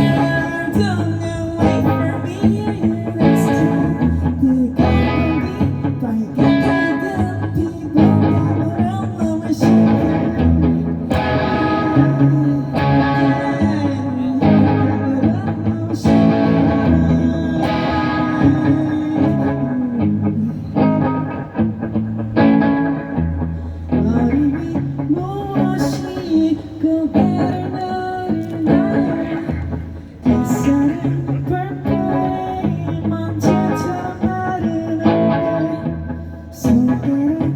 Don't know Música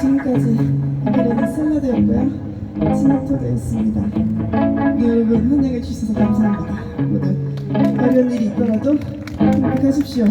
지금까지 이번에는 샐러드였고요. 진토도 있습니다. 여러분 환영해 주셔서 감사합니다. 모두 어려운 일이 있더라도 행복하십시오.